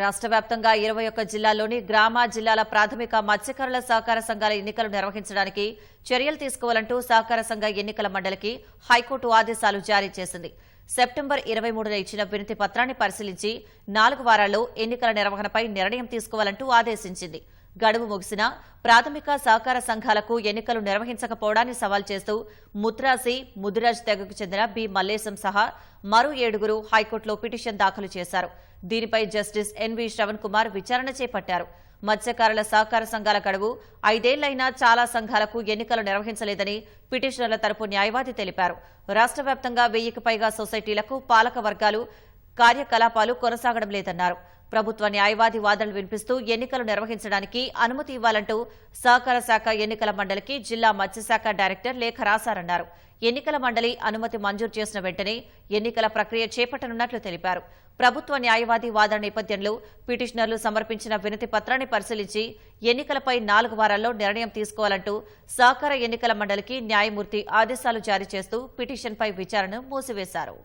రాష్ట్ర వ్యాప్తంగా ఇరవై ఒక్క జిల్లాల్లోని గ్రామ జిల్లాల ప్రాథమిక మత్స్యకారుల సహకార సంఘాల ఎన్నికలు నిర్వహించడానికి చర్యలు తీసుకోవాలంటూ సహకార సంఘ ఎన్నికల మండలికి హైకోర్టు ఆదేశాలు జారీ చేసింది. సెప్టెంబర్ ఇరవై మూడున ఇచ్చిన వినతి పత్రాన్ని పరిశీలించి నాలుగు వారాల్లో ఎన్నికల నిర్వహణపై నిర్ణయం తీసుకోవాలంటూ ఆదేశించింది. గడువు ముగిసిన ప్రాథమిక సహకార సంఘాలకు ఎన్నికలు నిర్వహించకపోవడాన్ని సవాల్ చేస్తూ ముత్రాసి ముదిరాజ్ తెగకు చెందిన బి. మల్లేశం సహా మరో ఏడుగురు హైకోర్టులో పిటిషన్ దాఖలు చేశారు. దీనిపై జస్టిస్ ఎన్వి శ్రవణ్ కుమార్ విచారణ చేపట్టారు. మత్స్యకారుల సహకార సంఘాల గడువు ఐదేళ్ళైనా చాలా సంఘాలకు ఎన్నికలు నిర్వహించలేదని పిటిషనర్ల తరపు న్యాయవాది తెలిపారు. రాష్ట్ర వ్యాప్తంగా వెయ్యికి పైగా సొసైటీలకు పాలక వర్గాలు కార్యకలాపాలు కొనసాగడం లేదన్నారు. ప్రభుత్వ న్యాయవాది వాదనలు వినిపిస్తూ ఎన్నికలు నిర్వహించడానికి అనుమతి ఇవ్వాలంటూ సహకార శాఖ ఎన్నికల మండలికి జిల్లా మత్స్యశాఖ డైరెక్టర్ లేఖ రాశారన్నారు. ఎన్నికల మండలి అనుమతి మంజూరు చేసిన వెంటనే ఎన్నికల ప్రక్రియ చేపట్టనున్నట్లు తెలిపారు. ప్రభుత్వ న్యాయవాది వాదన నేపథ్యంలో పిటిషనర్లు సమర్పించిన వినతి పత్రాన్ని పరిశీలించి ఎన్నికలపై నాలుగు వారాల్లో నిర్ణయం తీసుకోవాలంటూ సహకార ఎన్నికల మండలికి న్యాయమూర్తి ఆదేశాలు జారీ చేస్తూ పిటిషన్పై విచారణను మూసివేశారు.